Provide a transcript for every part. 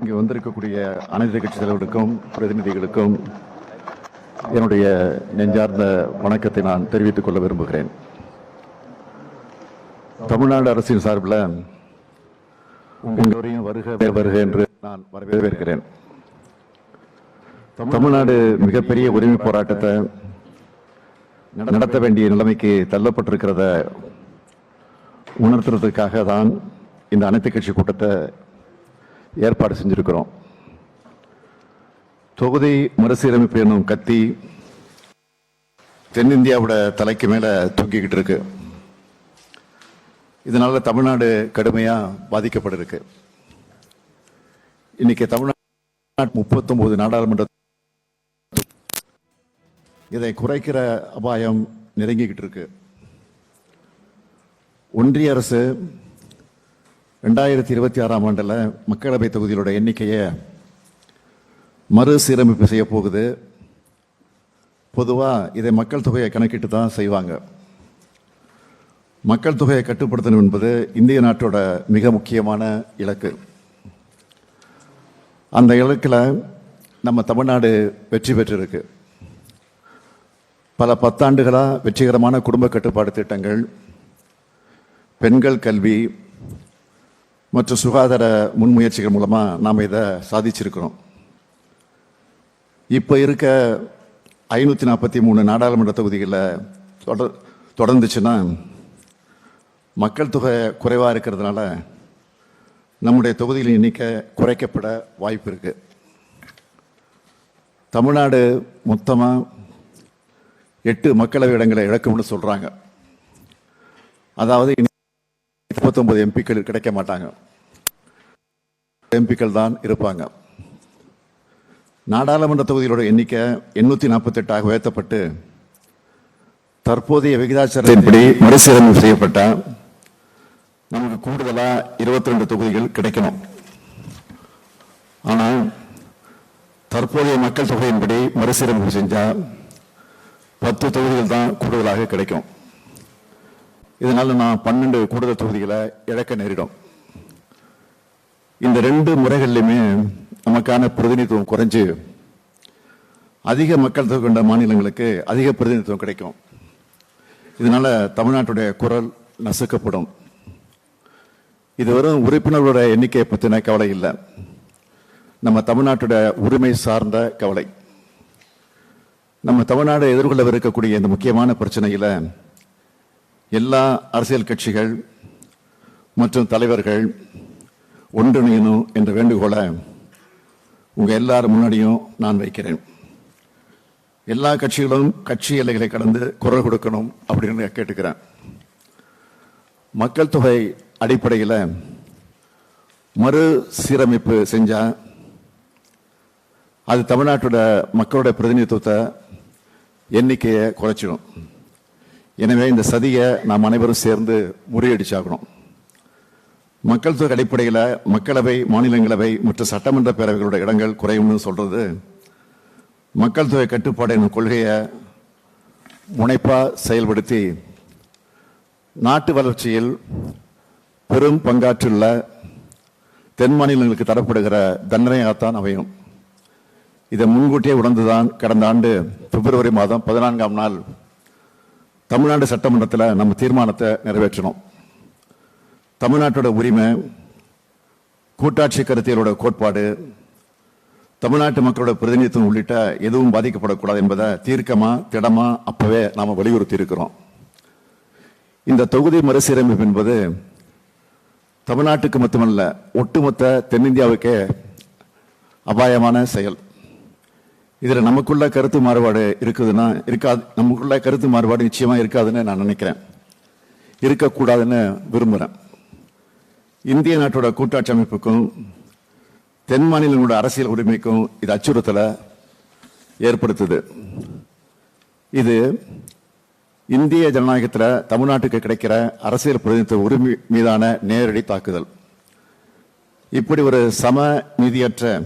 இங்கே வந்திருக்கக்கூடிய அனைத்து கட்சி தலைவர்களுக்கும் பிரதிநிதிகளுக்கும் என்னுடைய நெஞ்சார்ந்த வணக்கத்தை நான் தெரிவித்துக் கொள்ள விரும்புகிறேன். தமிழ்நாடு அரசின் சார்பில் எல்லோரையும் வருக வருக என்று நான் வரவேற்கிறேன். தமிழ்நாடு மிகப்பெரிய உரிமை போராட்டத்தை நடத்த வேண்டிய நிலைமைக்கு தள்ளப்பட்டிருக்கிறத உணர்த்துறதுக்காக தான் இந்த அனைத்து கட்சி கூட்டத்தை ஏற்பாடு செஞ்சுருக்கிறோம். தொகுதி மறுசீரமைப்பு என்னும் கத்தி தென்னிந்தியாவோட தலைக்கு மேலே தூக்கிக்கிட்டு இருக்கு. இதனால தமிழ்நாடு கடுமையாக பாதிக்கப்பட்டிருக்கு. இன்னைக்கு தமிழ்நாடு முப்பத்தொன்பது நாடாளுமன்ற இதை குறைக்கிற அபாயம் நெருங்கிக்கிட்டு இருக்கு. ஒன்றிய அரசு ரெண்டாயிரத்தி இருபத்தி ஆறாம் ஆண்டில் மக்களவை தொகுதிகளோட எண்ணிக்கையை மறுசீரமைப்பு செய்ய போகுது. பொதுவாக இதை மக்கள் தொகையை கணக்கிட்டு தான் செய்வாங்க. மக்கள் தொகையை கட்டுப்படுத்தணும் என்பது இந்திய நாட்டோட மிக முக்கியமான இலக்கு. அந்த இலக்கில் நம்ம தமிழ்நாடு வெற்றி பெற்றிருக்கு. பல பத்தாண்டுகளாக வெற்றிகரமான குடும்ப கட்டுப்பாடு திட்டங்கள் பெண்கள் கல்வி மற்றும் சுகாதார முன்முயற்சிகள் மூலமாக நாம் இதை சாதிச்சிருக்கிறோம். இப்போ இருக்க ஐநூற்றி நாற்பத்தி மூணு நாடாளுமன்ற தொகுதிகளில் தொடர் தொடர்ந்துச்சுன்னா மக்கள் தொகை குறைவாக இருக்கிறதுனால நம்முடைய தொகுதிகளின் எண்ணிக்கை குறைக்கப்பட வாய்ப்பு இருக்கு. தமிழ்நாடு மொத்தமாக எட்டு மக்களவை இடங்களை இழக்கும்னு சொல்கிறாங்க அதாவது முப்பத்தொன்பது எம்பிக்கள் கிடைக்க மாட்டாங்க. எம்பிக்கள் தான் இருப்பாங்க. நாடாளுமன்ற தொகுதிகளோட எண்ணிக்கை எண்ணூத்தி நாற்பத்தி எட்டாக உயர்த்தப்பட்டு தற்போதைய விகிதாச்சாரத்தின்படி மறுசீரமைப்பு செய்யப்பட்ட நமக்கு கூடுதலா இருபத்தி ரெண்டு தொகுதிகள் கிடைக்கணும். ஆனா தற்போதைய மக்கள் தொகையின்படி மறுசீரமைப்பு செஞ்சா பத்து தொகுதிகள் தான் கூடுதலாக கிடைக்கும். இதனால் நான் பன்னெண்டு கூடுதல் தொகுதிகளை இழக்க நேரிடும். இந்த ரெண்டு முறைகள்லையுமே நமக்கான பிரதிநிதித்துவம் குறைஞ்சு அதிக மக்கள் தொகை கொண்ட மாநிலங்களுக்கு அதிக பிரதிநிதித்துவம் கிடைக்கும். இதனால் தமிழ்நாட்டுடைய குரல் நசுக்கப்படும். இது வெறும் உறுப்பினர்களோட எண்ணிக்கையை பற்றின கவலை இல்லை. நம்ம தமிழ்நாட்டோட உரிமை சார்ந்த கவலை. நம்ம தமிழ்நாடு எதிர்கொள்ளவிருக்கக்கூடிய இந்த முக்கியமான பிரச்சனையில் எல்லா அரசியல் கட்சிகள் மற்றும் தலைவர்கள் ஒன்றிணையணும் என்ற வேண்டுகோளை உங்கள் எல்லார் முன்னாடியும் நான் வைக்கிறேன். எல்லா கட்சிகளும் கட்சி எல்லைகளை கடந்து குரல் கொடுக்கணும் அப்படின்னு கேட்டுக்கிறேன். மக்கள் தொகை அடிப்படையில் மறு சீரமைப்பு செஞ்சால் அது தமிழ்நாட்டோட மக்களோட பிரதிநிதித்துவத்தை எண்ணிக்கையை குறைச்சிடும் எனவே இந்த சதியை நாம் அனைவரும் சேர்ந்து முறியடிச்சாகணும். மக்கள் தொகை அடிப்படையில் மக்களவை மாநிலங்களவை மற்றும் சட்டமன்ற பேரவைகளோட இடங்கள் குறையும்னு சொல்றது மக்கள் தொகை கட்டுப்பாடு என்னும் கொள்கையை முனைப்பாக செயல்படுத்தி நாட்டு வளர்ச்சியில் பெரும் பங்காற்றுள்ள தென் மாநிலங்களுக்கு தரப்படுகிற தண்டனையாகத்தான் அமையும். இதை முன்கூட்டியே உணர்ந்துதான் கடந்த ஆண்டு பிப்ரவரி மாதம் பதினான்காம் நாள் தமிழ்நாடு சட்டமன்றத்தில் நம்ம தீர்மானத்தை நிறைவேற்றணும். தமிழ்நாட்டோட உரிமை கூட்டாட்சி கருத்தியலோட கோட்பாடு தமிழ்நாட்டு மக்களோட பிரதிநிதித்துவம் உள்ளிட்ட எதுவும் பாதிக்கப்படக்கூடாது என்பதை தீர்க்கமா திடமா அப்பவே நாம் வலியுறுத்தி இருக்கிறோம். இந்த தொகுதி மறுசீரமைப்பு என்பது தமிழ்நாட்டுக்கு மட்டுமல்ல ஒட்டுமொத்த தென்னிந்தியாவுக்கே அபாயமான செயல். இதுல நமக்குள்ள கருத்து மாறுபாடு இருக்குதுன்னா இருக்காது நமக்குள்ள கருத்து மாறுபாடு நிச்சயமா இருக்காதுன்னு நான் நினைக்கிறேன். இருக்கக்கூடாதுன்னு விரும்புகிறேன் இந்திய நாட்டோட கூட்டாட்சி அமைப்புக்கும் தென் மாநிலங்களோட அரசியல் உரிமைக்கும் இது அச்சுறுத்தலை ஏற்படுத்துது. இது இந்திய ஜனநாயகத்தில் தமிழ்நாட்டுக்கு கிடைக்கிற அரசியல் பிரதிநிதித்துவ உரிமை மீதான நேரடி தாக்குதல். இப்படி ஒரு சம நிதியற்ற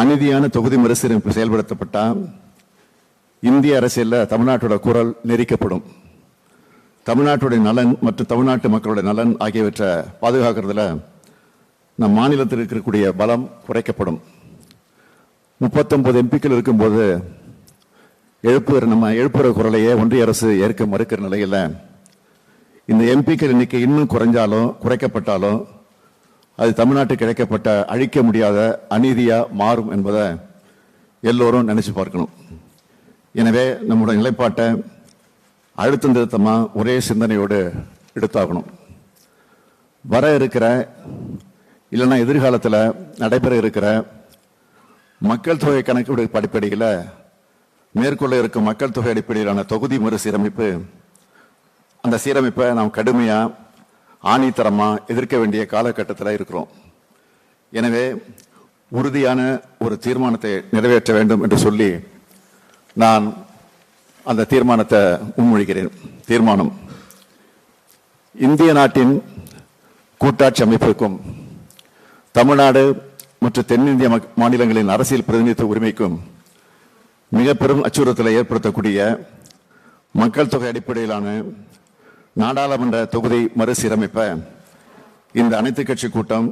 அநீதியான தொகுதி மறுசீரமைப்பு செயல்படுத்தப்பட்டால் இந்திய அரசியலில் தமிழ்நாட்டோட குரல் நெரிக்கப்படும். தமிழ்நாட்டுடைய நலன் மற்றும் தமிழ்நாட்டு மக்களுடைய நலன் ஆகியவற்றை பாதுகாக்கிறதுல நம் மாநிலத்தில் இருக்கக்கூடிய பலம் குறைக்கப்படும். முப்பத்தொன்பது எம்பிக்கள் இருக்கும்போது எழுப்புகிற நம்ம எழுப்புகிற குரலையே ஒன்றிய அரசு ஏற்க மறுக்கிற நிலையில் இந்த எம்பிக்கள் எண்ணிக்கை இன்னும் குறைஞ்சாலும் குறைக்கப்பட்டாலும் அது தமிழ்நாட்டுக்கு கிடைக்கப்பட்ட அழிக்க முடியாத அநீதியாக மாறும் என்பதை எல்லோரும் நினைச்சு பார்க்கணும். எனவே நம்முடைய நிலைப்பாட்டை அழுத்தம் திருத்தமாக ஒரே சிந்தனையோடு எடுத்தாகணும். வர இருக்கிற இல்லைன்னா எதிர்காலத்தில் நடைபெற இருக்கிற மக்கள் தொகை கணக்கு அடிப்படையில் மேற்கொள்ள இருக்கும் மக்கள் தொகை அடிப்படையிலான தொகுதி மறுசீரமைப்பு அந்த சீரமைப்பை நாம் கடுமையாக ஆணித்தரமா எதிர்க்க வேண்டிய காலகட்டத்தில் இருக்கிறோம். எனவே உறுதியான ஒரு தீர்மானத்தை நிறைவேற்ற வேண்டும் என்று சொல்லி நான் அந்த தீர்மானத்தை முன்மொழிகிறேன். தீர்மானம். இந்திய நாட்டின் கூட்டாட்சி அமைப்புக்கும் தமிழ்நாடு மற்றும் தென்னிந்திய மக்- மாநிலங்களின் அரசியல் பிரதிநிதித்துவ உரிமைக்கும் மிக பெரும் அச்சுறுத்தலை ஏற்படுத்தக்கூடிய மக்கள் தொகை அடிப்படையிலான நாடாளுமன்ற தொகுதி மறுசீரமைப்பை இந்த அனைத்து கட்சி கூட்டம்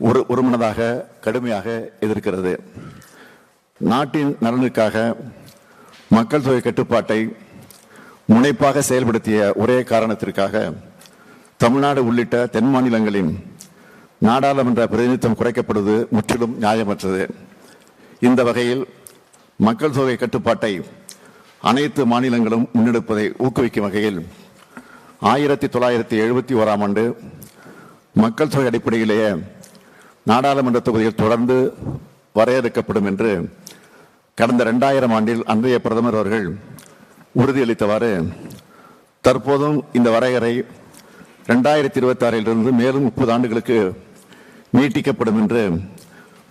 ஒரு ஒருமனதாக கடுமையாக எதிர்க்கிறது. நாட்டின் நலனுக்காக மக்கள் தொகை கட்டுப்பாட்டை முனைப்பாக செயல்படுத்திய ஒரே காரணத்திற்காக தமிழ்நாடு உள்ளிட்ட தென் மாநிலங்களின் நாடாளுமன்ற பிரதிநிதித்துவம் குறைக்கப்படுவது முற்றிலும் நியாயமற்றது. இந்த வகையில் மக்கள் தொகை கட்டுப்பாட்டை அனைத்து மாநிலங்களும் முன்னெடுப்பதை ஊக்குவிக்கும் வகையில் ஆயிரத்தி தொள்ளாயிரத்தி எழுபத்தி ஓராம் ஆண்டு மக்கள் தொகை அடிப்படையிலேயே நாடாளுமன்ற தொகுதியில் தொடர்ந்து வரையறுக்கப்படும் என்று கடந்த ரெண்டாயிரம் ஆண்டில் அன்றைய பிரதமர் அவர்கள் உறுதியளித்தவாறு தற்போதும் இந்த வரையறை ரெண்டாயிரத்தி இருபத்தி ஆறிலிருந்து மேலும் முப்பது ஆண்டுகளுக்கு நீட்டிக்கப்படும் என்று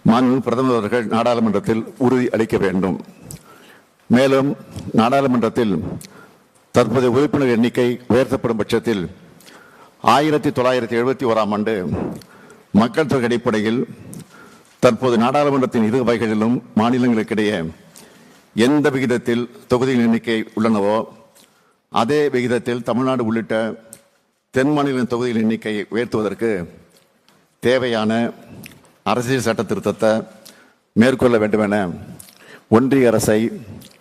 மாண்பு பிரதமர் அவர்கள் நாடாளுமன்றத்தில் உறுதி அளிக்க வேண்டும். மேலும் நாடாளுமன்றத்தில் தற்போதைய உறுப்பினர் எண்ணிக்கை உயர்த்தப்படும் பட்சத்தில் ஆயிரத்தி தொள்ளாயிரத்தி எழுபத்தி ஓராம் ஆண்டு மக்கள் தொகை அடிப்படையில் தற்போது நாடாளுமன்றத்தின் இரு வகைகளிலும் மாநிலங்களுக்கிடையே எந்த விகிதத்தில் தொகுதிகளின் எண்ணிக்கை உள்ளனவோ அதே விகிதத்தில் தமிழ்நாடு உள்ளிட்ட தென் மாநில தொகுதிகளின் எண்ணிக்கையை உயர்த்துவதற்கு தேவையான அரசியல் சட்ட திருத்தத்தை மேற்கொள்ள வேண்டும் என ஒன்றிய அரசை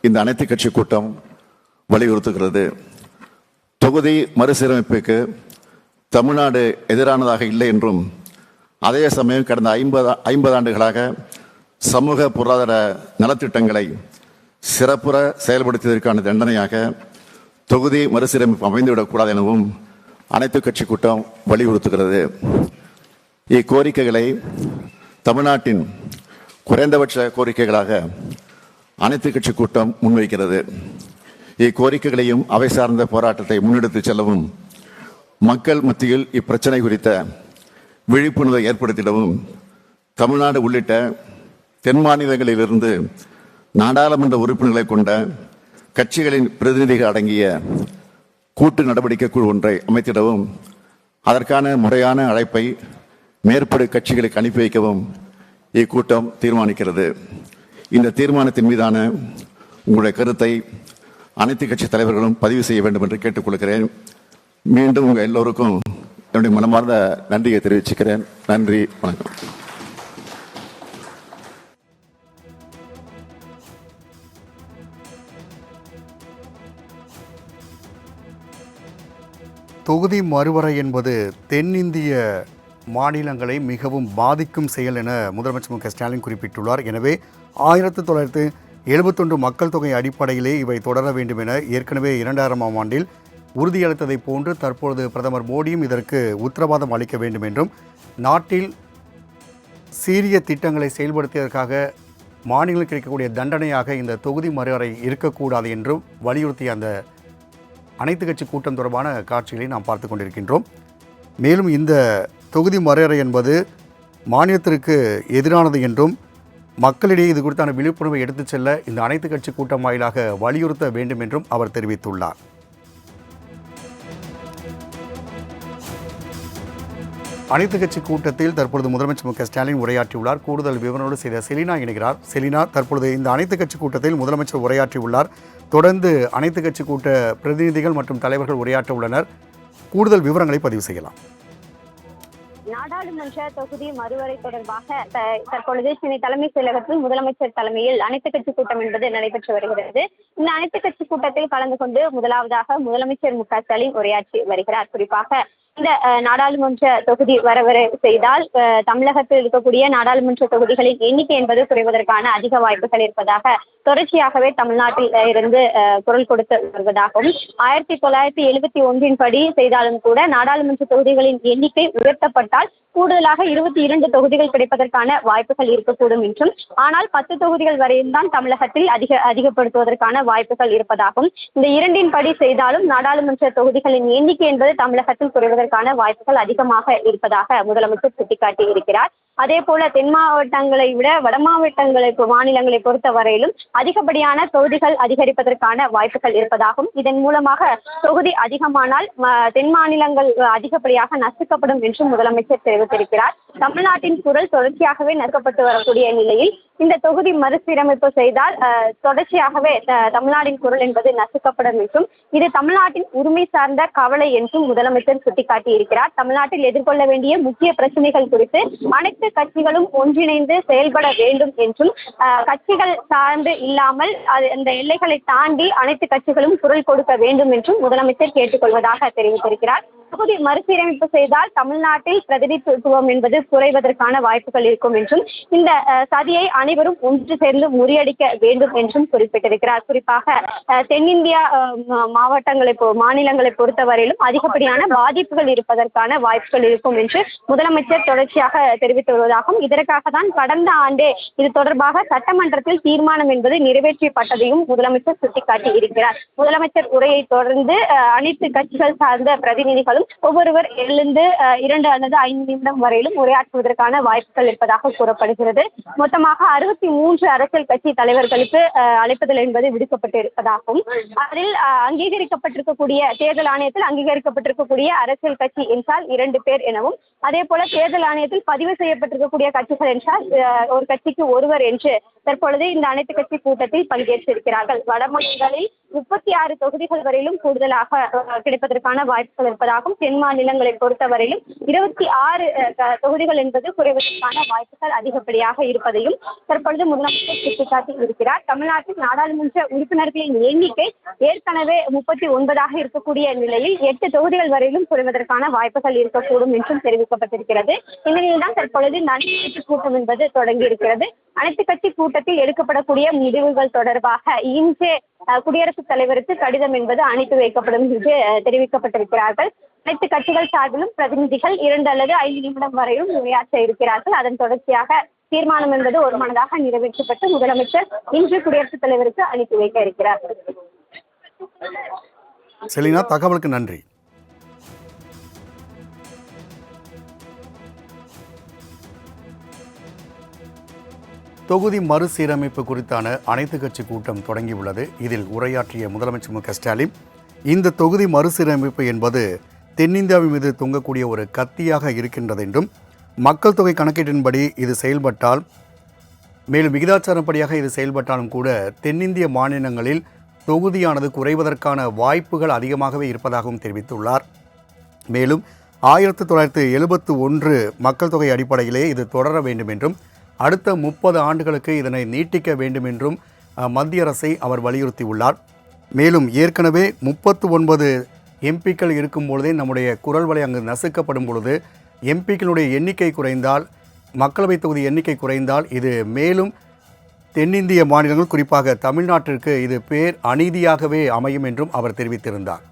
இந்த அனைத்து கட்சி கூட்டம் வலியுறுத்துகிறது. தொகுதி மறுசீரமைப்புக்கு தமிழ்நாடு எதிரானதாக இல்லை என்றும் அதே சமயம் கடந்த ஐம்பது ஐம்பது ஆண்டுகளாக சமூக பொருளாதார நலத்திட்டங்களை சிறப்புற செயல்படுத்தியதற்கான தண்டனையாக தொகுதி மறுசீரமைப்பு அமைந்துவிடக்கூடாது எனவும் அனைத்து கட்சி கூட்டம் வலியுறுத்துகிறது. இக்கோரிக்கைகளை தமிழ்நாட்டின் குறைந்தபட்ச கோரிக்கைகளாக அனைத்து கட்சி கூட்டம் முன்வைக்கிறது. இக்கோரிக்கைகளையும் அவை சார்ந்த போராட்டத்தை முன்னெடுத்து செல்லவும் மக்கள் மத்தியில் இப்பிரச்சனை குறித்த விழிப்புணர்வை ஏற்படுத்திடவும் தமிழ்நாடு உள்ளிட்ட தென் மாநிலங்களிலிருந்து நாடாளுமன்ற உறுப்பினர்களை கொண்ட கட்சிகளின் பிரதிநிதிகள் அடங்கிய கூட்டு நடவடிக்கை குழு ஒன்றை அமைத்திடவும் அதற்கான முறையான அழைப்பை மேற்படு கட்சிகளுக்கு அனுப்பி வைக்கவும் இக்கூட்டம் தீர்மானிக்கிறது. இந்த தீர்மானத்தின் மீதான உங்களுடைய கருத்தை அனைத்து கட்சி தலைவர்களும் பதிவு செய்ய வேண்டும் என்று கேட்டுக்கொள்கிறேன். மீண்டும் உங்கள் எல்லோருக்கும் என்னுடைய மனமார்ந்த நன்றியை தெரிவிச்சுக்கிறேன். நன்றி வணக்கம். தொகுதி மறுவரை என்பது தென்னிந்திய மாநிலங்களை மிகவும் பாதிக்கும் செயல் என முதலமைச்சர் மு க ஸ்டாலின் குறிப்பிட்டுள்ளார். எனவே ஆயிரத்தி தொள்ளாயிரத்து எழுபத்தொன்று மக்கள் தொகை அடிப்படையிலே இவை தொடர வேண்டும் என ஏற்கனவே இரண்டாயிரமாம் ஆண்டில் உறுதியளித்ததைப் போன்று தற்பொழுது பிரதமர் மோடியும் இதற்கு உத்தரவாதம் அளிக்க வேண்டும் என்றும் நாட்டில் சீரிய திட்டங்களை செயல்படுத்தியதற்காக மாநிலங்களுக்கு கிடைக்கக்கூடிய தண்டனையாக இந்த தொகுதி மறுவரை இருக்கக்கூடாது என்றும் வலியுறுத்திய அந்த அனைத்து கட்சி கூட்டம் தொடர்பான காட்சிகளை நாம் பார்த்து கொண்டிருக்கின்றோம். மேலும் இந்த தொகுதி மறுவரை என்பது மாநிலத்திற்கு எதிரானது என்றும் மக்களிடையே இது குறித்தான விழிப்புணர்வை எடுத்துச் செல்ல இந்த அனைத்து கட்சி கூட்டம் வாயிலாக வலியுறுத்த வேண்டும் என்றும் அவர் தெரிவித்துள்ளார். அனைத்து கட்சி கூட்டத்தில் தற்பொழுது முதலமைச்சர் மு க ஸ்டாலின் உரையாற்றியுள்ளார். கூடுதல் விவரங்களோடு செய்த செலினா இணைகிறார். செலினா தற்பொழுது இந்த அனைத்து கட்சி கூட்டத்தில் முதலமைச்சர் உரையாற்றியுள்ளார். தொடர்ந்து அனைத்து கட்சி கூட்ட பிரதிநிதிகள் மற்றும் தலைவர்கள் உரையாற்ற உள்ளனர் கூடுதல் விவரங்களை பதிவு செய்யலாம். நாடாளுமன்ற தொகுதி மறுவரை தொடர்பாக த- தற்பொழுது சென்னை தலைமைச் செயலகத்தில் முதலமைச்சர் தலைமையில் அனைத்து கட்சி கூட்டம் என்பது நடைபெற்று வருகிறது. இந்த அனைத்து கட்சி கூட்டத்தில் கலந்து கொண்டு முதலாவதாக முதலமைச்சர் மு க ஸ்டாலின் உரையாற்றி வருகிறார். குறிப்பாக இந்த நாடாளுமன்ற தொகுதி வரவரை செய்தால் தமிழகத்தில் இருக்கக்கூடிய நாடாளுமன்ற தொகுதிகளின் எண்ணிக்கை என்பது குறைவதற்கான அதிக வாய்ப்புகள் இருப்பதாக தொடர்ச்சியாகவே தமிழ்நாட்டில் இருந்து குரல் கொடுத்து வருவதாகவும் ஆயிரத்தி தொள்ளாயிரத்தி எழுபத்தி ஒன்றின் படி செய்தாலும் கூட நாடாளுமன்ற தொகுதிகளின் எண்ணிக்கை உயர்த்தப்பட்டால் கூடுதலாக இருபத்தி இரண்டு தொகுதிகள் கிடைப்பதற்கான வாய்ப்புகள் இருக்கக்கூடும் என்றும் ஆனால் பத்து தொகுதிகள் வரையும் தான் தமிழகத்தில் அதிக அதிகப்படுத்துவதற்கான வாய்ப்புகள் இருப்பதாகவும் இந்த இரண்டின் படி செய்தாலும் நாடாளுமன்ற தொகுதிகளின் எண்ணிக்கை என்பது தமிழகத்தில் குறைவதற்கான வாய்ப்புகள் அதிகமாக இருப்பதாக முதலமைச்சர் சுட்டிக்காட்டி இருக்கிறார் அதே போல தென் மாவட்டங்களை விட வட மாவட்டங்களை மாநிலங்களை பொறுத்த வரையிலும் அதிகப்படியான தொகுதிகள் அதிகரிப்பதற்கான வாய்ப்புகள் இருப்பதாகவும் இதன் மூலமாக தொகுதி அதிகமானால் தென் மாநிலங்கள் அதிகப்படியாக நசுக்கப்படும் என்றும் முதலமைச்சர் தெரிவித்திருக்கிறார். தமிழ்நாட்டின் குரல் தொடர்ச்சியாகவே நசுக்கப்பட்டு வரக்கூடிய நிலையில் இந்த தொகுதி மறுசீரமைப்பு செய்தால் தொடர்ச்சியாகவே த- தமிழ்நாட்டின் குரல் என்பது நசுக்கப்படும் என்றும் இது தமிழ்நாட்டின் உரிமை சார்ந்த கவலை என்றும் முதலமைச்சர் சுட்டிக்காட்டி இருக்கிறார் தமிழ்நாட்டில் எதிர்கொள்ள வேண்டிய முக்கிய பிரச்சனைகள் குறித்து அனைத்து கட்சிகளும் ஒன்றிணைந்து செயல்பட வேண்டும் என்றும் அஹ், கட்சிகள் சார்ந்து இல்லாமல் அது அந்த எல்லைகளை தாண்டி அனைத்து கட்சிகளும் குரல் கொடுக்க வேண்டும் என்றும் முதலமைச்சர் கேட்டுக்கொள்வதாக தெரிவித்திருக்கிறார். தொகுதி மறுசீரமைப்பு செய்தால் தமிழ்நாட்டில் பிரதிநிதித்துவம் என்பது குறைவதற்கான வாய்ப்புகள் இருக்கும் என்றும் இந்த சதியை அனைவரும் ஒன்று சேர்ந்து முறியடிக்க வேண்டும் என்றும் குறிப்பிட்டிருக்கிறார். குறிப்பாக தென்னிந்தியா மாவட்டங்களை மாநிலங்களை பொறுத்தவரையிலும் அதிகப்படியான பாதிப்புகள் இருப்பதற்கான வாய்ப்புகள் இருக்கும் என்று முதலமைச்சர் தொடர்ச்சியாக தெரிவித்து வருவதாகவும் இதற்காக தான் கடந்த ஆண்டே இது தொடர்பாக சட்டமன்றத்தில் தீர்மானம் என்பது நிறைவேற்றப்பட்டதையும் முதலமைச்சர் சுட்டிக்காட்டி இருக்கிறார் முதலமைச்சர் உரையை தொடர்ந்து அனைத்து கட்சிகள் சார்ந்த பிரதிநிதிகளும் ஒவ்வொருவர் எழுந்து இரண்டு அல்லது ஐந்து நிமிடம் வரையிலும் உரையாற்றுவதற்கான வாய்ப்புகள் இருப்பதாக கூறப்படுகிறது. மொத்தமாக அறுபத்தி மூன்று அரசியல் கட்சி தலைவர்களுக்கு அஹ், அழைப்புதல் என்பது விடுக்கப்பட்டு இருப்பதாகவும் அதில் அங்கீகரிக்கப்பட்டிருக்கக்கூடிய தேர்தல் ஆணையத்தில் அங்கீகரிக்கப்பட்டிருக்கக்கூடிய அரசியல் கட்சி என்றால் இரண்டு பேர் எனவும் அதே போல தேர்தல் ஆணையத்தில் பதிவு செய்யப்பட்டிருக்கக்கூடிய கட்சிகள் என்றால் ஒரு கட்சிக்கு ஒருவர் என்று தற்பொழுது இந்த அனைத்து கட்சி கூட்டத்தில் பங்கேற்றிருக்கிறார்கள். வடமாநிலங்களில் முப்பத்தி ஆறு தொகுதிகள் வரையிலும் கூடுதலாக கிடைப்பதற்கான வாய்ப்புகள் இருப்பதாகவும் தென் மாநிலங்களை பொறுத்தவரையிலும் இருபத்தி ஆறு தொகுதிகள் என்பது குறைவதற்கான வாய்ப்புகள் அதிகப்படியாக இருப்பதையும் தற்பொழுது முதலமைச்சர் சுட்டிக்காட்டி இருக்கிறார். தமிழ்நாட்டில் நாடாளுமன்ற உறுப்பினர்களின் எண்ணிக்கை ஏற்கனவே முப்பத்தி ஒன்பதாக இருக்கக்கூடிய நிலையில் எட்டு தொகுதிகள் வரையிலும் குறைவதற்கான வாய்ப்புகள் இருக்கக்கூடும் என்றும் தெரிவித்தார் இந்நிலையில் இந்நிலையில்தான் தற்பொழுது நன்மை கட்சி கூட்டம் என்பது தொடங்கியிருக்கிறது. அனைத்து கட்சி கூட்டத்தில் எடுக்கப்படக்கூடிய முடிவுகள் தொடர்பாக இன்று குடியரசுத் தலைவருக்கு கடிதம் என்பது அனுப்பி வைக்கப்படும் என்று தெரிவிக்கப்பட்டிருக்கிறார்கள். அனைத்து கட்சிகள் சார்பிலும் பிரதிநிதிகள் இரண்டு அல்லது ஐந்து நிமிடம் வரையும் உரையாற்ற இருக்கிறார்கள். அதன் தொடர்ச்சியாக தீர்மானம் என்பது ஒரு மனதாக நிறைவேற்றப்பட்டு முதலமைச்சர் இன்று குடியரசுத் தலைவருக்கு அனுப்பி வைக்க இருக்கிறார். செலினா தகவலுக்கு நன்றி. தொகுதி மறுசீரமைப்பு குறித்தான அனைத்து கட்சி கூட்டம் தொடங்கியுள்ளது. இதில் உரையாற்றிய முதலமைச்சர் மு க ஸ்டாலின் இந்த தொகுதி மறுசீரமைப்பு என்பது தென்னிந்தியாவின் மீது தொங்கக்கூடிய ஒரு கத்தியாக இருக்கின்றது என்றும் மக்கள் தொகை கணக்கீட்டின்படி இது செயல்பட்டால் மேலும் விகிதாச்சாரப்படியாக இது செயல்பட்டாலும் கூட தென்னிந்திய மாநிலங்களில் தொகுதியானது குறைவதற்கான வாய்ப்புகள் அதிகமாகவே இருப்பதாகவும் தெரிவித்துள்ளார். மேலும் ஆயிரத்தி தொள்ளாயிரத்தி எழுபத்து ஒன்று மக்கள் தொகை அடிப்படையிலே இது தொடர வேண்டும் என்றும் அடுத்த முப்பது ஆண்டுகளுக்கு இதனை நீட்டிக்க வேண்டும் என்றும் மத்திய அரசை அவர் வலியுறுத்தியுள்ளார். மேலும் ஏற்கனவே முப்பத்து ஒன்பது எம்பிக்கள் இருக்கும் பொழுதே நம்முடைய குரல் வலை அங்கு நசுக்கப்படும் பொழுது எம்பிக்களுடைய எண்ணிக்கை குறைந்தால் மக்களவைத் தொகுதி எண்ணிக்கை குறைந்தால் இது மேலும் தென்னிந்திய மாநிலங்கள் குறிப்பாக தமிழ்நாட்டிற்கு இது பேர் அநீதியாகவே அமையும் என்றும் அவர் தெரிவித்திருந்தார்.